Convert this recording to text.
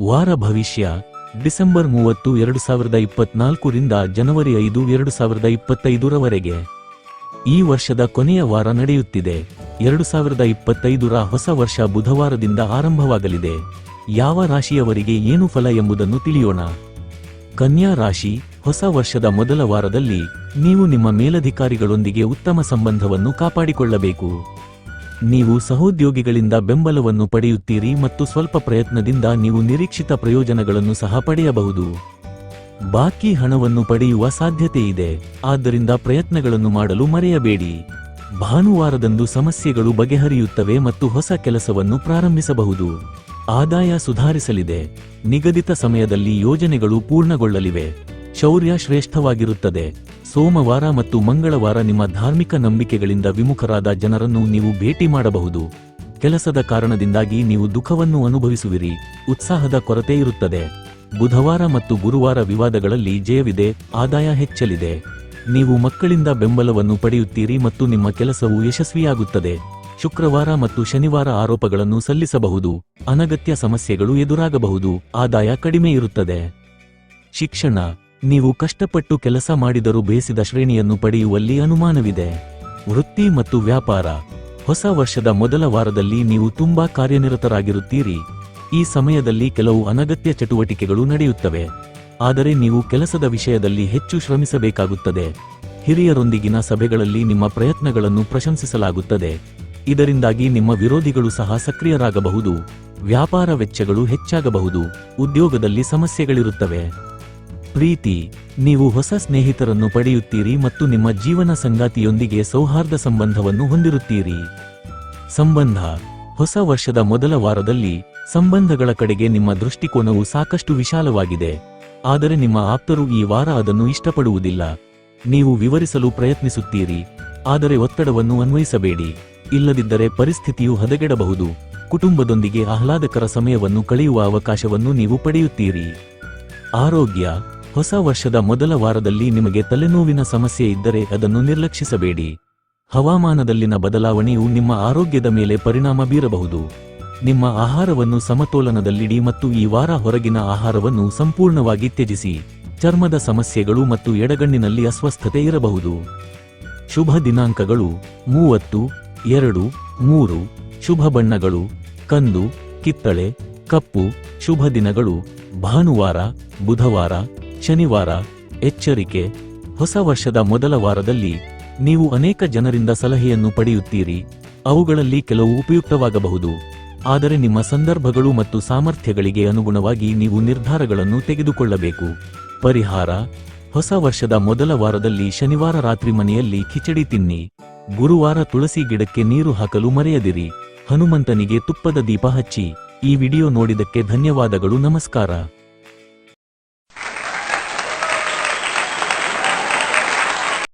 ವಾರ ಭವಿಷ್ಯ, ಡಿಸೆಂಬರ್ ಮೂವತ್ತು, ಎರಡು ಸಾವಿರದ ಇಪ್ಪತ್ನಾಲ್ಕರಿಂದ ಜನವರಿ ಐದು, ಎರಡು ಸಾವಿರದ ಇಪ್ಪತ್ತೈದರವರೆಗೆ. ಈ ವರ್ಷದ ಕೊನೆಯ ವಾರ ನಡೆಯುತ್ತಿದೆ. ಎರಡು ಸಾವಿರದ ಇಪ್ಪತ್ತೈದರ ಹೊಸ ವರ್ಷ ಬುಧವಾರದಿಂದ ಆರಂಭವಾಗಲಿದೆ. ಯಾವ ರಾಶಿಯವರಿಗೆ ಏನು ಫಲ ಎಂಬುದನ್ನು ತಿಳಿಯೋಣ. ಕನ್ಯಾ ರಾಶಿ, ಹೊಸ ವರ್ಷದ ಮೊದಲ ವಾರದಲ್ಲಿ ನೀವು ನಿಮ್ಮ ಮೇಲಧಿಕಾರಿಗಳೊಂದಿಗೆ ಉತ್ತಮ ಸಂಬಂಧವನ್ನು ಕಾಪಾಡಿಕೊಳ್ಳಬೇಕು. ನೀವು ಸಹೋದ್ಯೋಗಿಗಳಿಂದ ಬೆಂಬಲವನ್ನು ಪಡೆಯುತ್ತೀರಿ ಮತ್ತು ಸ್ವಲ್ಪ ಪ್ರಯತ್ನದಿಂದ ನೀವು ನಿರೀಕ್ಷಿತ ಪ್ರಯೋಜನಗಳನ್ನು ಸಹ ಪಡೆಯಬಹುದು. ಬಾಕಿ ಹಣವನ್ನು ಪಡೆಯುವ ಸಾಧ್ಯತೆ ಇದೆ, ಆದ್ದರಿಂದ ಪ್ರಯತ್ನಗಳನ್ನು ಮಾಡಲು ಮರೆಯಬೇಡಿ. ಭಾನುವಾರದಂದು ಸಮಸ್ಯೆಗಳು ಬಗೆಹರಿಯುತ್ತವೆ ಮತ್ತು ಹೊಸ ಕೆಲಸವನ್ನು ಪ್ರಾರಂಭಿಸಬಹುದು. ಆದಾಯ ಸುಧಾರಿಸಲಿದೆ, ನಿಗದಿತ ಸಮಯದಲ್ಲಿ ಯೋಜನೆಗಳು ಪೂರ್ಣಗೊಳ್ಳಲಿವೆ. ಶೌರ್ಯ ಶ್ರೇಷ್ಠವಾಗಿರುತ್ತದೆ. ಸೋಮವಾರ ಮತ್ತು ಮಂಗಳವಾರ ನಿಮ್ಮ ಧಾರ್ಮಿಕ ನಂಬಿಕೆಗಳಿಂದ ವಿಮುಖರಾದ ಜನರನ್ನು ನೀವು ಭೇಟಿ ಮಾಡಬಹುದು. ಕೆಲಸದ ಕಾರಣದಿಂದಾಗಿ ನೀವು ದುಃಖವನ್ನು ಅನುಭವಿಸುವಿರಿ. ಉತ್ಸಾಹದ ಕೊರತೆ ಇರುತ್ತದೆ. ಬುಧವಾರ ಮತ್ತು ಗುರುವಾರ ವಿವಾದಗಳಲ್ಲಿ ಜಯವಿದೆ, ಆದಾಯ ಹೆಚ್ಚಲಿದೆ. ನೀವು ಮಕ್ಕಳಿಂದ ಬೆಂಬಲವನ್ನು ಪಡೆಯುತ್ತೀರಿ ಮತ್ತು ನಿಮ್ಮ ಕೆಲಸವು ಯಶಸ್ವಿಯಾಗುತ್ತದೆ. ಶುಕ್ರವಾರ ಮತ್ತು ಶನಿವಾರ ಆರೋಪಗಳನ್ನು ಸಲ್ಲಿಸಬಹುದು. ಅನಗತ್ಯ ಸಮಸ್ಯೆಗಳು ಎದುರಾಗಬಹುದು. ಆದಾಯ ಕಡಿಮೆ ಇರುತ್ತದೆ. ಶಿಕ್ಷಣ. ನೀವು ಕಷ್ಟಪಟ್ಟು ಕೆಲಸ ಮಾಡಿದರೂ ಬೇಸಿದ ಶ್ರೇಣಿಯನ್ನು ಪಡೆಯುವಲ್ಲಿ ಅನುಮಾನವಿದೆ. ವೃತ್ತಿ ಮತ್ತು ವ್ಯಾಪಾರ. ಹೊಸ ವರ್ಷದ ಮೊದಲ ವಾರದಲ್ಲಿ ನೀವು ತುಂಬಾ ಕಾರ್ಯನಿರತರಾಗಿರುತ್ತೀರಿ. ಈ ಸಮಯದಲ್ಲಿ ಕೆಲವು ಅನಗತ್ಯ ಚಟುವಟಿಕೆಗಳು ನಡೆಯುತ್ತವೆ. ಆದರೆ ನೀವು ಕೆಲಸದ ವಿಷಯದಲ್ಲಿ ಹೆಚ್ಚು ಶ್ರಮಿಸಬೇಕಾಗುತ್ತದೆ. ಹಿರಿಯರೊಂದಿಗಿನ ಸಭೆಗಳಲ್ಲಿ ನಿಮ್ಮ ಪ್ರಯತ್ನಗಳನ್ನು ಪ್ರಶಂಸಿಸಲಾಗುತ್ತದೆ. ಇದರಿಂದಾಗಿ ನಿಮ್ಮ ವಿರೋಧಿಗಳು ಸಹ ಸಕ್ರಿಯರಾಗಬಹುದು. ವ್ಯಾಪಾರ ವೆಚ್ಚಗಳು ಹೆಚ್ಚಾಗಬಹುದು. ಉದ್ಯೋಗದಲ್ಲಿ ಸಮಸ್ಯೆಗಳಿರುತ್ತವೆ. ಪ್ರೀತಿ, ನೀವು ಹೊಸ ಸ್ನೇಹಿತರನ್ನು ಪಡೆಯುತ್ತೀರಿ ಮತ್ತು ನಿಮ್ಮ ಜೀವನ ಸಂಗಾತಿಯೊಂದಿಗೆ ಸೌಹಾರ್ದ ಸಂಬಂಧವನ್ನು ಹೊಂದಿರುತ್ತೀರಿ. ಸಂಬಂಧ, ಹೊಸ ವರ್ಷದ ಮೊದಲ ವಾರದಲ್ಲಿ ಸಂಬಂಧಗಳ ಕಡೆಗೆ ನಿಮ್ಮ ದೃಷ್ಟಿಕೋನವು ಸಾಕಷ್ಟು ವಿಶಾಲವಾಗಿದೆ. ಆದರೆ ನಿಮ್ಮ ಆಪ್ತರು ಈ ವಾರ ಅದನ್ನು ಇಷ್ಟಪಡುವುದಿಲ್ಲ. ನೀವು ವಿವರಿಸಲು ಪ್ರಯತ್ನಿಸುತ್ತೀರಿ, ಆದರೆ ಒತ್ತಡವನ್ನು ಅನ್ವಯಿಸಬೇಡಿ. ಇಲ್ಲದಿದ್ದರೆ ಪರಿಸ್ಥಿತಿಯು ಹದಗೆಡಬಹುದು. ಕುಟುಂಬದೊಂದಿಗೆ ಆಹ್ಲಾದಕರ ಸಮಯವನ್ನು ಕಳೆಯುವ ಅವಕಾಶವನ್ನು ನೀವು ಪಡೆಯುತ್ತೀರಿ. ಆರೋಗ್ಯ ಹೊಸ ವರ್ಷದ ಮೊದಲ ವಾರದಲ್ಲಿ ನಿಮಗೆ ತಲೆನೋವಿನ ಸಮಸ್ಯೆ ಇದ್ದರೆ ಅದನ್ನು ನಿರ್ಲಕ್ಷಿಸಬೇಡಿ. ಹವಾಮಾನದಲ್ಲಿನ ಬದಲಾವಣೆಯು ನಿಮ್ಮ ಆರೋಗ್ಯದ ಮೇಲೆ ಪರಿಣಾಮ ಬೀರಬಹುದು. ನಿಮ್ಮ ಆಹಾರವನ್ನು ಸಮತೋಲನದಲ್ಲಿಡಿ ಮತ್ತು ಈ ವಾರ ಹೊರಗಿನ ಆಹಾರವನ್ನು ಸಂಪೂರ್ಣವಾಗಿ ತ್ಯಜಿಸಿ. ಚರ್ಮದ ಸಮಸ್ಯೆಗಳು ಮತ್ತು ಎಡಗಣ್ಣಿನಲ್ಲಿ ಅಸ್ವಸ್ಥತೆ ಇರಬಹುದು. ಶುಭ ದಿನಾಂಕಗಳು ಮೂವತ್ತು, ಎರಡು, ಮೂರು, ಶುಭ ಬಣ್ಣಗಳು, ಕಂದು, ಕಿತ್ತಳೆ, ಕಪ್ಪು, ಶುಭ ದಿನಗಳು ಭಾನುವಾರ, ಬುಧವಾರ ಶನಿವಾರ, ಎಚ್ಚರಿಕೆ, ಹೊಸ ವರ್ಷದ ಮೊದಲ ವಾರದಲ್ಲಿ ನೀವು ಅನೇಕ ಜನರಿಂದ ಸಲಹೆಯನ್ನು ಪಡೆಯುತ್ತೀರಿ. ಅವುಗಳಲ್ಲಿ ಕೆಲವು ಉಪಯುಕ್ತವಾಗಬಹುದು. ಆದರೆ ನಿಮ್ಮ ಸಂದರ್ಭಗಳು ಮತ್ತು ಸಾಮರ್ಥ್ಯಗಳಿಗೆ ಅನುಗುಣವಾಗಿ ನೀವು ನಿರ್ಧಾರಗಳನ್ನು ತೆಗೆದುಕೊಳ್ಳಬೇಕು. ಪರಿಹಾರ, ಹೊಸ ವರ್ಷದ ಮೊದಲ ವಾರದಲ್ಲಿ ಶನಿವಾರ ರಾತ್ರಿ ಮನೆಯಲ್ಲಿ ಕಿಚಡಿ ತಿನ್ನಿ. ಗುರುವಾರ ತುಳಸಿ ಗಿಡಕ್ಕೆ ನೀರು ಹಾಕಲು ಮರೆಯದಿರಿ. ಹನುಮಂತನಿಗೆ ತುಪ್ಪದ ದೀಪ ಹಚ್ಚಿ. ಈ ವಿಡಿಯೋ ನೋಡಿದಕ್ಕೆ ಧನ್ಯವಾದಗಳು, ನಮಸ್ಕಾರ.